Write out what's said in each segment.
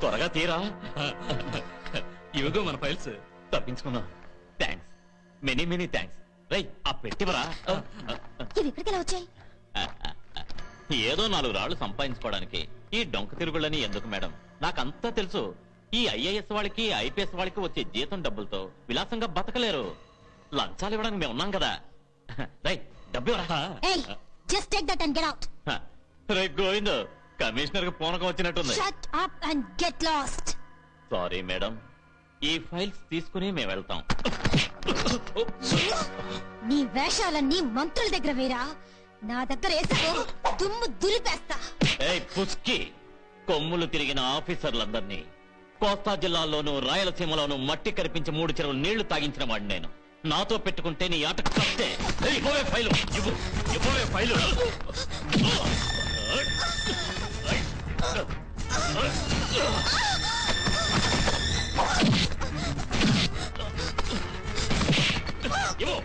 త్వరగా తీరా. ఇవిగో మన ఫైల్స్. తప్పించుకున్నాం. థ్యాంక్స్. Many many thanks. రై ఆ పెట్టివరా ఇవి ఇక్కడికి ఎలా వచ్చాయి? ఏదో నాలుగు రాళ్ళు సంపాదించుకోవడానికి ఈ డొంక తిరుగుళ్ళని ఎందుకు మేడం? నాకంతా తెలుసు. ఈ ఐఏఎస్ వాళ్ళకి ఐపీఎస్ వాళ్ళకి వచ్చే జీతం డబ్బులతో విలాసంగా బతకలేరు. లంచాలు ఇవ్వడానికి మేము ఉన్నాం కదా. రై డబ్బు ఇవ్వరా? Just take that and get out రే గోవింద్. కమిషనర్కి పూనకం వచ్చినట్టుంది. Shut up and get lost sorry madam ఈ ఫైల్స్ తీసుకుని మేము వెళ్తాం. నీ వేషాలన్నీ మంత్రుల దగ్గర వేరా? నా దగ్గర వేసుకో దుమ్ము దులిపేస్తా. ఏయ్ పుస్కి కొమ్ములు తిరిగిన ఆఫీసర్లందరినీ కోస్తా జిల్లాల్లోనూ రాయలసీమలోనూ మట్టి కరిపించి మూడు చెరువులు నీళ్ళు తాగించిన వాడిని నేను. నాతో పెట్టుకుంటే నీ ఆట కష్టే ఇవ్వవే ఫైలు. ఇవ్వు ఇవ్వవే ఫైలు. ఇవ్వు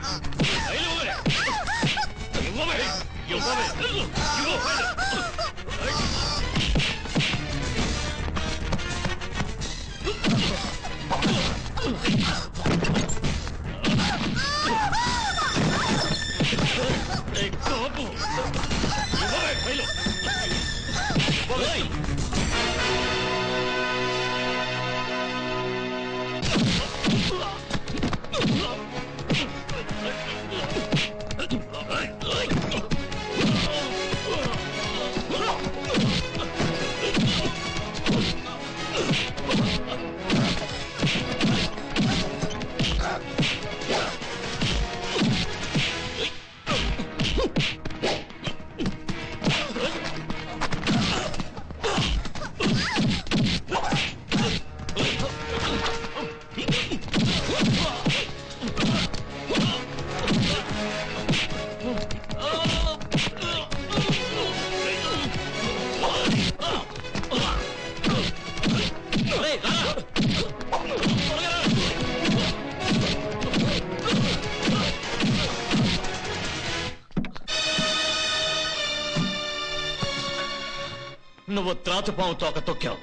నువ్వు త్రాచుపాము తోక తొక్కావు.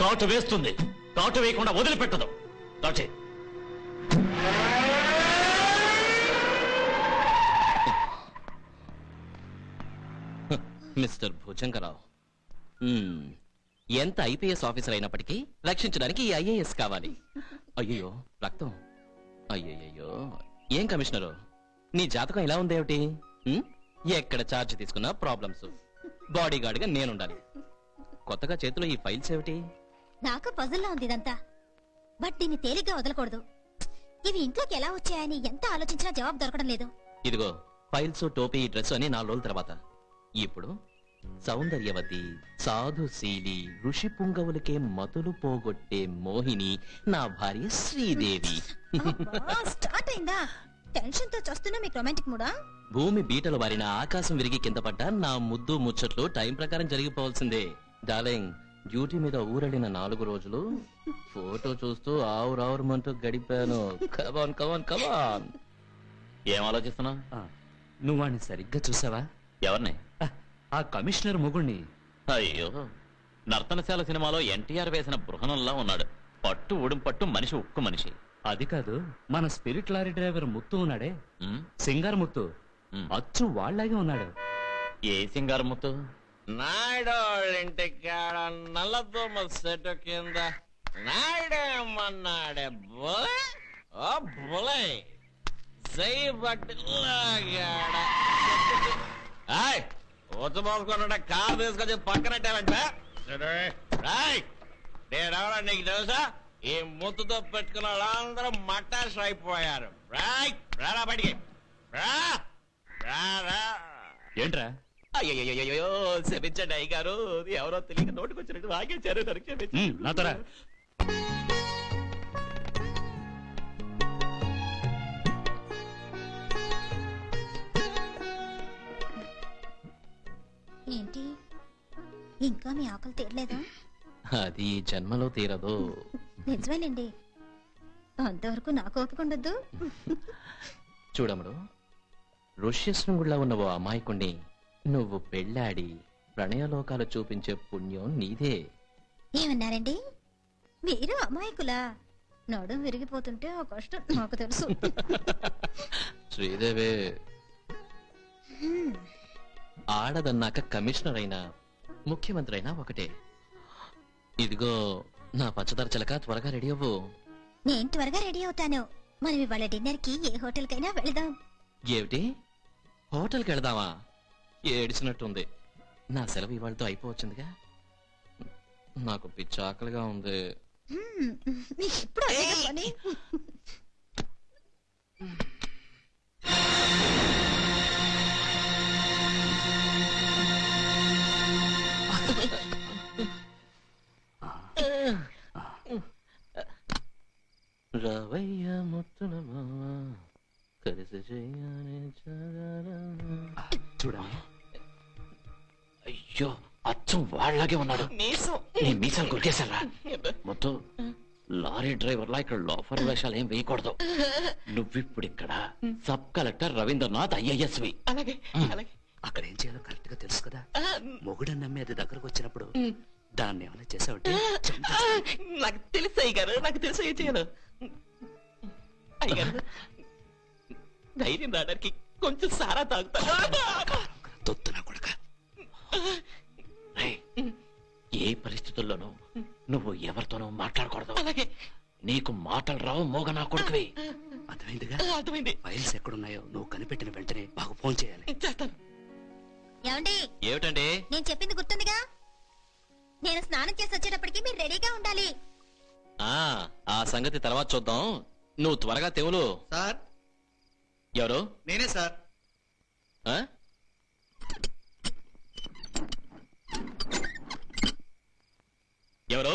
కాటు వేస్తుంది. కాటు వేయకుండా వదిలిపెట్టదు. దాచే మిస్టర్ భుజంగరావు ఎంత ఐపీఎస్ ఆఫీసర్ అయినప్పటికీ రక్షించడానికి ఈ ఐఏఎస్ కావాలి. అయ్యో రక్తం. అయ్యయ్యో ఏం కమిషనరు? నీ జాతకం ఎలా ఉందేమిటి ఎక్కడ చార్జ్ తీసుకున్నా ప్రాబ్లమ్స్ బాడీ గార్డ్గా నేనుండాలి. కొత్తగా చేతిలో ఈ ఫైల్స్ ఏమిటి? నాకు పజల్లా ఉంది ఇదంతా. బట్ దీన్ని తేలిగ్గా వదలకూడదు. ఇవి ఇంట్లోకి ఎలా వచ్చాయని ఎంత ఆలోచించినా జవాబు దొరకడం లేదు. ఇదిగో ఫైల్స్ టోపీ డ్రెస్ అని నాలుగు రోజుల తర్వాత. ఇప్పుడు సౌందర్యవతి సాధుశీలి ఋషి పుంగవులకే మతులు పోగొట్టే మోహిని నా భార్య శ్రీదేవి. స్టార్ట్ అయిందా? టెన్షన్తో చూస్తున్నా మీకు రొమాంటిక్ మూడా భూమి బీటలు వారిన ఆకాశం విరిగి కింద పడ్డా నా ముద్దు ముచ్చట్లు టైం ప్రకారం జరిగిపోవాల్సిందే. డార్లింగ్ డ్యూటీ మీద ఊరెళ్ళిన నాలుగు రోజులు ఫోటో చూస్తూ ఆవురావురమంటూ గడిపాను. కమాన్ కమాన్ కమాన్ ఏం ఆలోచిస్తున్నావు? ఆ, నువ్వు వాడిని సరిగ్గా చూసావా? ఎవరిని? ఆ, కమిషనర్ మొగుణ్ణి. అయ్యో నర్తనశాల సినిమాలో ఎన్టీఆర్ వేసిన బృహణంలా ఉన్నాడు. పట్టు ఉడుం పట్టు మనిషి ఉక్కు మనిషి. అది కాదు మన స్పిరిట్ లారీ డ్రైవర్ ముత్తు ఉన్నాడే. సింగార్ ముత్తు. అచ్చు వాళ్ళలాగే ఉన్నాడు. ఏ సింగారం ముత్తు? నాయుడోళ్ళింటి కాడ నల్లదోమ సెట్ కింద నాయుడేమన్నాడే బులే? ఓ బులే జై బట్టి లాగాడ ఉత్తమోసుకున్న కారు తీసుకొచ్చి పక్కనట్టేవంటే రాయ్ నీకు తెలుసా? ఈ ముత్తుతో పెట్టుకున్న వాళ్ళందరూ మటాష్ అయిపోయారు. రాయ్ రారా బయటికి. రా రా రా. ఏంట్రా? అయ్యయ్యో క్షమించండి అయ్య గారు ఎవరో తెలియక నోటికొచ్చినట్టు వాగించారు నన్ను క్షమించండి. ఏంటి? ఇంకా మీ ఆకలి తీరలేదా? అది ఈ జన్మలో తీరదు. నిజమేనండి అంతవరకు నాకు ఓపిక ఉండద్దు. చూడముడు ఋష్యశృంగుళ్ళ ఉన్న ఓ అమాయకుణ్ణి నువ్వు పెళ్ళాడి ప్రణయలోకాలు చూపించే పుణ్యం నీదే. ఏమన్నారండి? మీరు అమాయకులా? నడుం విరిగిపోతుంటే ఆ కష్టం నాకు తెలుసు. శ్రీదేవి. ఆడదన్నాక కమిషనర్ అయినా ముఖ్యమంత్రి అయినా ఒకటే. ఇదిగో నా పచ్చదర చిలక త్వరగా రెడీ అవ్వు. నేను త్వరగా రెడీ అవుతాను. మనం ఇవాళ డిన్నర్కి ఏ హోటల్ కైనా వెళదాం. ఏమిటి? హోటల్కి వెళదామా? ఏడిచినట్టుంది. నా సెలవు ఇవాళతో అయిపోవచ్చిందిగా? నాకు పిచ్చి ఆకలిగా ఉంది. రవయ్య ముత్తున మామ కలిసి చెయ్యాలి. చూడమ్మా. అయ్యో అచ్చం వాళ్ళలాగే ఉన్నాడు. నీ మీసాలు కొరికేశారా మొత్తం లారీ డ్రైవర్ లా ఇక్కడ లోఫర్ వేషాలు ఏం వేయకూడదు. నువ్విప్పుడు ఇక్కడ సబ్ కలెక్టర్ రవీంద్రనాథ్ ఐఏఎస్వి. అక్కడ ఏం చేయాలో కరెక్ట్గా తెలుసు కదా? మొగుడని నమ్మి అది దగ్గరకు వచ్చినప్పుడు దాన్ని ఏమైనా చేసావంటే. నాకు తెలుసు అయ్యగారు నాకు తెలుసు ఏం చేయాలి. అయ్యగారు ధైర్యం రావడానికి కొంచెం సారా తాగుతా. దొత్తు నా కొడక రేయ్, ఏ పరిస్థితుల్లోనూ నువ్వు ఎవరితోనూ మాట్లాడకూడదు. అలాగే. నీకు మాటలు రావు మోగ నా కొడుకువి. అర్థమైందిగా? అర్థమైంది. ఫైల్స్ ఎక్కడున్నాయో నువ్వు కనిపెట్టిన వెంటనే మాకు ఫోన్ చేయాలి. చేస్తాను. ఏమండి? ఏమిటండి? నేను చెప్పింది గుర్తుందిగా? నేను స్నానం చేసి వచ్చేటప్పటికి మీరు రెడీగా ఉండాలి. ఆ ఆ సంగతి తర్వాత చూద్దాం. నువ్వు త్వరగా తెవులు సార్. ఎవరు? నేనే సార్. ఆ? ఎవరు?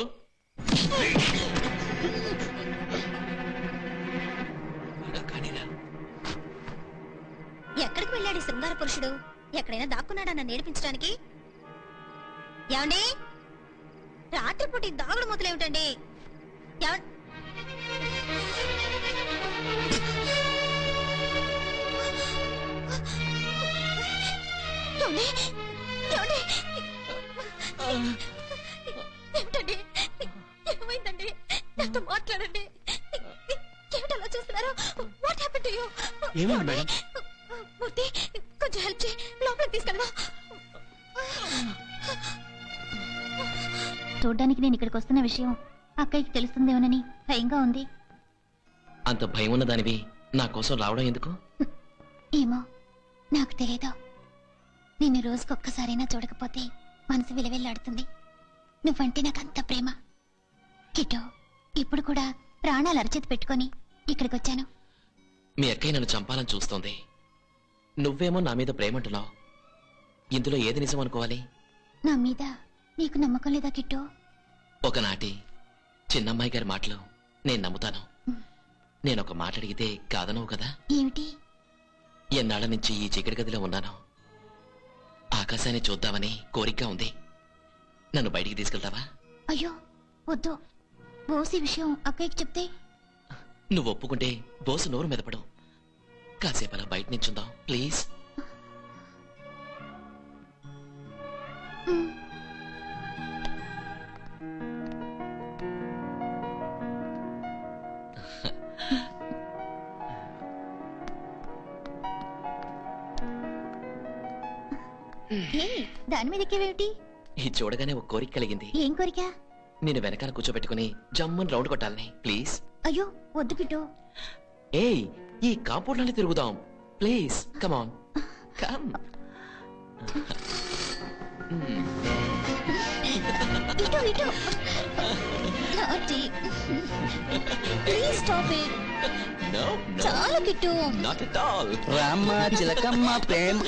ఎక్కడికి వెళ్ళాడు శృంగార పురుషుడు? ఎక్కడైనా దాక్కున్నాడా నన్ను నేర్పించడానికి ఏమండి? రాత్రిపూట దాగుడు మొదలేమిటండి ఏమ- ఏమండి? ఏమైంది మేడం? మూర్తి కొంచెం హెల్ప్ చేయి. లోపలికి చూడ్డానికి నేను ఇక్కడికి వస్తున్న విషయం అక్కయ్యకి తెలుస్తుందేమోనని భయంగా ఉంది. అంత భయం ఉన్న దానివి నా కోసం రావడం ఎందుకు? ఏమో నాకు తెలియదు నిన్ను రోజుకొక్కసారైనా చూడకపోతే మనసు విలువెల్లాడుతుంది. నువ్వంటే నాకు అంత ప్రేమ. కిటో ఇప్పుడు కూడా ప్రాణాలు అరచేతి పెట్టుకొని ఇక్కడికి వచ్చాను. మీ అక్కయ్య నన్ను చంపాలని చూస్తోంది. నువ్వేమో నా మీద ప్రేమంటున్నావు. ఇందులో ఏది నిజం అనుకోవాలి? నా మీద నీకు నమ్మకం లేదా కిట్టో? ఒకనాటి చిన్నమ్మాయి గారి మాటలు నేను నమ్ముతాను. నేను ఒక మాట అడిగితే కాదనవు కదా? ఏమిటి? ఎన్నాళ్ళ నుంచి ఈ చీకటి గదిలో ఉన్నాను. ఆకాశాన్ని చూద్దామని కోరికగా ఉంది. నన్ను బయటికి తీసుకెళ్తావా? అయ్యో వద్దు. బోసి విషయం అక్కయ్యకి చెప్తే? నువ్వు ఒప్పుకుంటే బోసు నోరు మెదపడు కాసేపు అలా బయట నించుందాం ప్లీజ్. దాని మీద ఎక్కేవేమిటి? ఇది చూడగానే ఒక కోరిక కలిగింది. ఏం కోరిక? నేను వెనకాల కూర్చోబెట్టుకుని జమ్మని రౌండ్ కొట్టాలని ప్లీజ్. అయ్యో వద్దు కిట్టో. ఏయ్ ఈ కాంపౌండ్లోనే తిరుగుదాం. ప్లీజ్ కమాన్ కమ్ ఇటు ఇటు. Naughty please stop it. No no చాలా కిట్టు. నాట్ ఎట్ ఆల్ రామ్మ చిలకమ్మ ప్రేమ.